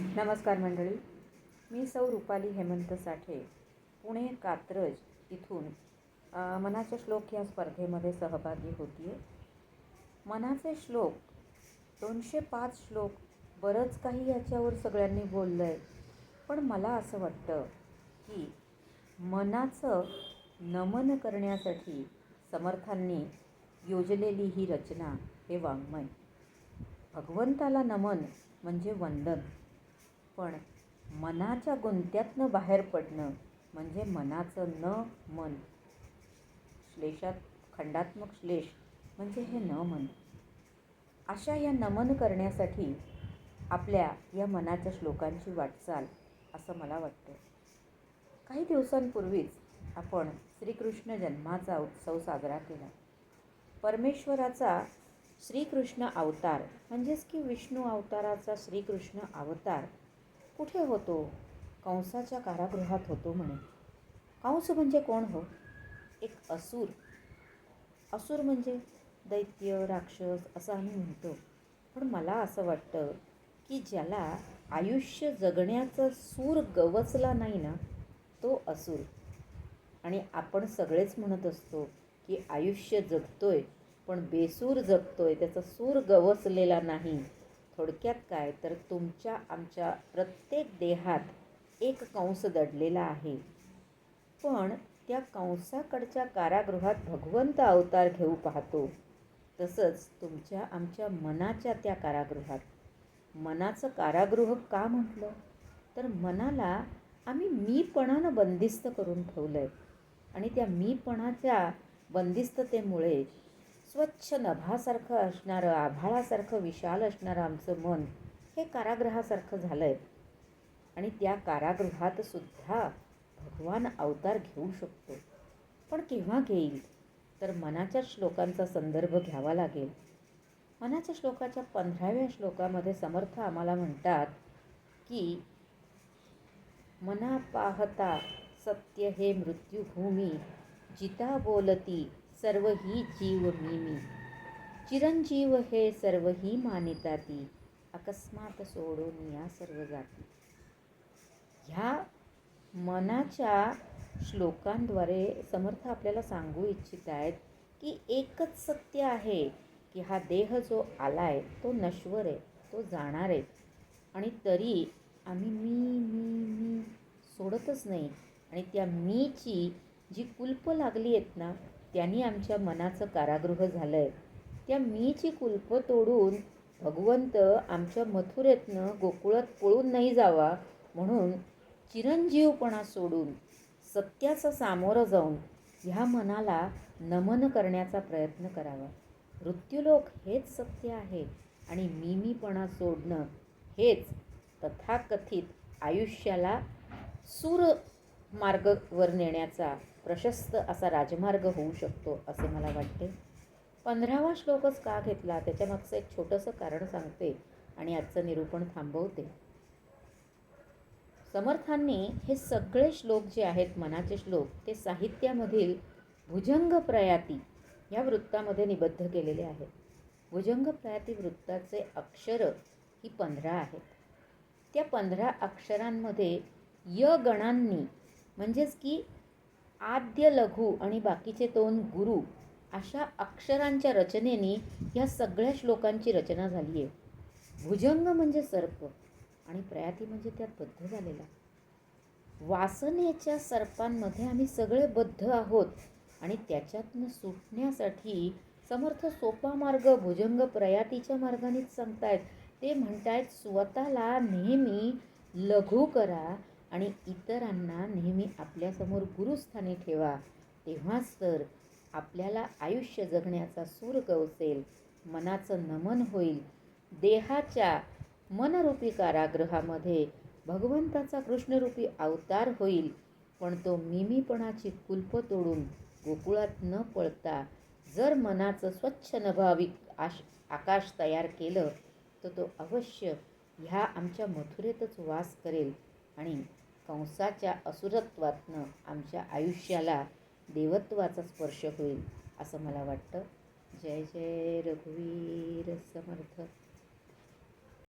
नमस्कार मंडळी. मी सौ रुपाली हेमंत साठे पुणे कात्रज इथून मनाचे श्लोक या स्पर्धेमध्ये सहभागी होती आहे मनाचे श्लोक दोनशे पाच श्लोक बरंच काही याच्यावर सगळ्यांनी बोललं आहे पण मला असं वाटतं की मनाचं नमन करण्यासाठी समर्थांनी योजलेली ही रचना हे वाङ्मय. भगवंताला नमन म्हणजे वंदन. पण मनाच्या गुंत्यातनं बाहेर पडणं म्हणजे मनाचं न मन. श्लेषात खंडात्मक श्लेष म्हणजे हे न मन. अशा या नमन करण्यासाठी आपल्या या मनाच्या श्लोकांची वाटचाल असं मला वाटतं काही दिवसांपूर्वीच आपण श्रीकृष्ण जन्माचा उत्सव साजरा केला. परमेश्वराचा श्रीकृष्ण अवतार म्हणजेच की विष्णू अवताराचा श्रीकृष्ण अवतार कुठे होतो? कंसाच्या कारागृहात होतो म्हणे. कंस म्हणजे कोण हो? एक असुर. असुर म्हणजे दैत्य राक्षस असं आम्ही म्हणतो. पण मला असं वाटतं की ज्याला आयुष्य जगण्याचा सूर गवसला नाही ना तो असुर. आणि आपण सगळेच म्हणत असतो की आयुष्य जगतोय पण बेसूर जगतोय त्याचा सूर गवसलेला नाही. थोडक्यात काय? तर तुमच्या आमच्या प्रत्येक देहात एक कंस दडलेला आहे. पण त्या कंसाकडच्या कारागृहात भगवंत अवतार घेऊ पाहतो. तसंच तुमच्या आमच्या मनाच्या त्या कारागृहात. मनाचं कारागृह का म्हटलं? तर मनाला आम्ही मीपणानं बंदिस्त करून ठेवलं आहे आणि त्या मीपणाच्या बंदिस्ततेमुळे स्वच्छ नभासारखं असणारं आभाळासारखं विशाल असणारं आमचं मन हे कारागृहासारखं झालं आहे आणि त्या कारागृहात सुद्धा भगवान अवतार घेऊ शकतो. पण केव्हा घेईल? तर मनाच्या श्लोकांचा संदर्भ घ्यावा लागेल. मनाच्या श्लोकाच्या पंधराव्या श्लोकामध्ये समर्थ आम्हाला म्हणतात की मना पाहता सत्य हे मृत्यूभूमी जिता बोलती सर्व ही जीव मी मी चिरंजीव हे सर्व ही मानिता ती अकस्मात सोडून या सर्व जाती. ह्या मनाच्या श्लोकांद्वारे समर्थ आपल्याला सांगू इच्छित आहेत की एकच सत्य आहे की हा देह जो आला आहे तो नश्वर आहे तो जाणार आहे. आणि तरी आम्ही मी मी मी सोडतच नाही. आणि त्या मीची जी कुल्प लागली आहेत ना त्यांनी आमच्या मनाचं कारागृह झालं आहे त्या मीची कुल्प तोडून भगवंत आमच्या मथुरेतनं गोकुळात पळून नाही जावा म्हणून चिरंजीवपणा सोडून सत्याचं सामोरं जाऊन ह्या मनाला नमन करण्याचा प्रयत्न करावा. मृत्यूलोक हेच सत्य आहे आणि मिमीपणा सोडणं हेच तथाकथित आयुष्याला सूर मार्गवर नेण्याचा प्रशस्त असा राजमार्ग होऊ शकतो असे मला वाटते. पंधरावा श्लोकच का घेतला? त्याच्यामागचं एक छोटंसं कारण सांगते आणि आजचं निरूपण थांबवते. समर्थांनी हे सगळे श्लोक जे आहेत मनाचे श्लोक ते साहित्यामधील भुजंग प्रयाती या वृत्तामध्ये निबद्ध केलेले आहेत. भुजंग प्रयाती वृत्ताचे अक्षर ही पंधरा आहेत. त्या पंधरा अक्षरांमध्ये य गणांनी म्हणजेच की आद्य लघु आणि बाकीचे दोन गुरु अशा अक्षरांच्या रचनेने ह्या सगळ्या श्लोकांची रचना झाली आहे भुजंग म्हणजे सर्प आणि प्रयाती म्हणजे त्यात बद्ध झालेला. वासनेच्या सर्पांमध्ये आम्ही सगळे बद्ध आहोत आणि त्याच्यातनं सुटण्यासाठी समर्थ सोपा मार्ग भुजंग प्रयातीच्या मार्गानेच सांगतायत. ते म्हणतायत स्वतःला नेहमी लघु करा आणि इतरांना नेहमी आपल्यासमोर गुरुस्थानी ठेवा. तेव्हाच तर आपल्याला आयुष्य जगण्याचा सूर गवसेल मनाचं नमन होईल. देहाच्या मनरूपी कारागृहामध्ये भगवंताचा कृष्णरूपी अवतार होईल पण तो मिमीपणाची कुल्प तोडून गोकुळात न पळता जर मनाचं स्वच्छ नभाविक आश आकाश तयार केलं तर तो अवश्य ह्या आमच्या मथुरेतच वास करेल. आणि कंसाच्या असुरत्वातनं आमच्या आयुष्याला देवत्वाचा स्पर्श होईल असं मला वाटतं. जय जय रघुवीर समर्थ.